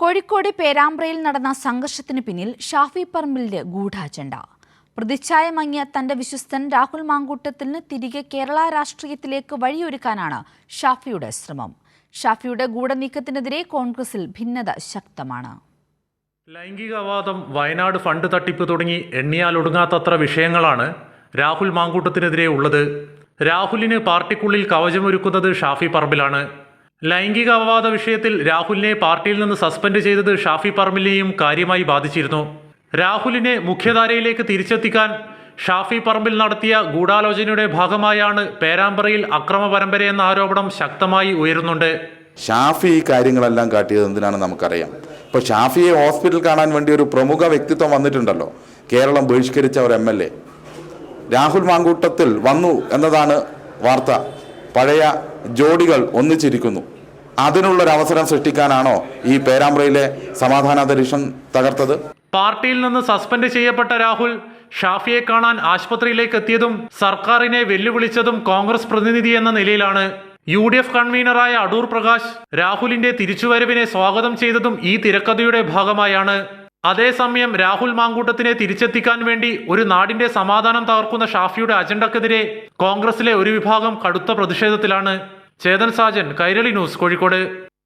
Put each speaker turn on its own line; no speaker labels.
കോഴിക്കോട് പേരാമ്പ്രയിൽ നടന്ന സംഘർഷത്തിന് പിന്നിൽ ഷാഫി പറമ്പിലിന്റെ ഗൂഢാജണ്ട പ്രതിച്ഛായ മങ്ങിയ തന്റെ വിശ്വസ്തൻ രാഹുൽ മാങ്കൂട്ടത്തിന് തിരികെ കേരള രാഷ്ട്രീയത്തിലേക്ക് വഴിയൊരുക്കാനാണ് ഷാഫിയുടെ ശ്രമം. ഷാഫിയുടെ ഗൂഢനീക്കത്തിനെതിരെ കോൺഗ്രസിൽ ഭിന്നത ശക്തമാണ്.
ലൈംഗികവാദം വയനാട് ഫണ്ട് തട്ടിപ്പ് തുടങ്ങി എണ്ണിയാൽ ഒടുങ്ങാത്തത്ര വിഷയങ്ങളാണ് രാഹുൽ മാങ്കൂട്ടത്തിനെതിരെ ഉള്ളത്. രാഹുലിന് പാർട്ടിക്കുള്ളിൽ കവചമൊരുക്കുന്നത് ഷാഫി പറമ്പിലാണ്. ലൈംഗിക അപവാദ വിഷയത്തിൽ രാഹുലിനെ പാർട്ടിയിൽ നിന്ന് സസ്പെൻഡ് ചെയ്തത് ഷാഫി പറമ്പിലിനെയും കാര്യമായി ബാധിച്ചിരുന്നു. രാഹുലിനെ മുഖ്യധാരയിലേക്ക് തിരിച്ചെത്തിക്കാൻ ഷാഫി പറമ്പിൽ നടത്തിയ ഗൂഢാലോചനയുടെ ഭാഗമായാണ് പേരാമ്പ്രയിൽ അക്രമ പരമ്പരയെന്ന ആരോപണം ശക്തമായി ഉയരുന്നുണ്ട്.
ഷാഫി ഈ കാര്യങ്ങളെല്ലാം കാട്ടിയത് എന്തിനാണെന്ന് നമുക്കറിയാം. ഇപ്പോൾ ഷാഫിയെ ഹോസ്പിറ്റൽ കാണാൻ വേണ്ടി ഒരു പ്രമുഖ വ്യക്തിത്വം വന്നിട്ടുണ്ടല്ലോ. കേരളം ബഹിഷ്കരിച്ച ഒരു എ. രാഹുൽ മാങ്കൂട്ടത്തിൽ വന്നു എന്നതാണ് വാർത്ത. പഴയ ജോഡികൾ ഒന്നിച്ചിരിക്കുന്നു. അതിനുള്ളൊരവസരം സൃഷ്ടിക്കാനാണോ ഈ പേരാമ്പ്രയിലെ സമാധാനാന്തരീക്ഷം തകർത്തത്?
പാർട്ടിയിൽ നിന്ന് സസ്പെൻഡ് ചെയ്യപ്പെട്ട രാഹുൽ ഷാഫിയെ കാണാൻ ആശുപത്രിയിലേക്ക് എത്തിയതും സർക്കാരിനെ വെല്ലുവിളിച്ചതും കോൺഗ്രസ് പ്രതിനിധി എന്ന നിലയിലാണ്. യു ഡി എഫ് കൺവീനറായ അടൂർ പ്രകാശ് രാഹുലിന്റെ തിരിച്ചുവരവിനെ സ്വാഗതം ചെയ്തതും ഈ തിരക്കഥയുടെ ഭാഗമായാണ്. അതേസമയം രാഹുൽ മാങ്കൂട്ടത്തിനെ തിരിച്ചെത്തിക്കാൻ വേണ്ടി ഒരു നാടിന്റെ സമാധാനം തകർക്കുന്ന ഷാഫിയുടെ അജണ്ടക്കെതിരെ കോൺഗ്രസിലെ ഒരു വിഭാഗം കടുത്ത പ്രതിഷേധത്തിലാണ്. ചേതൻ സാജൻ കൈരളി ന്യൂസ് കോഴിക്കോട്.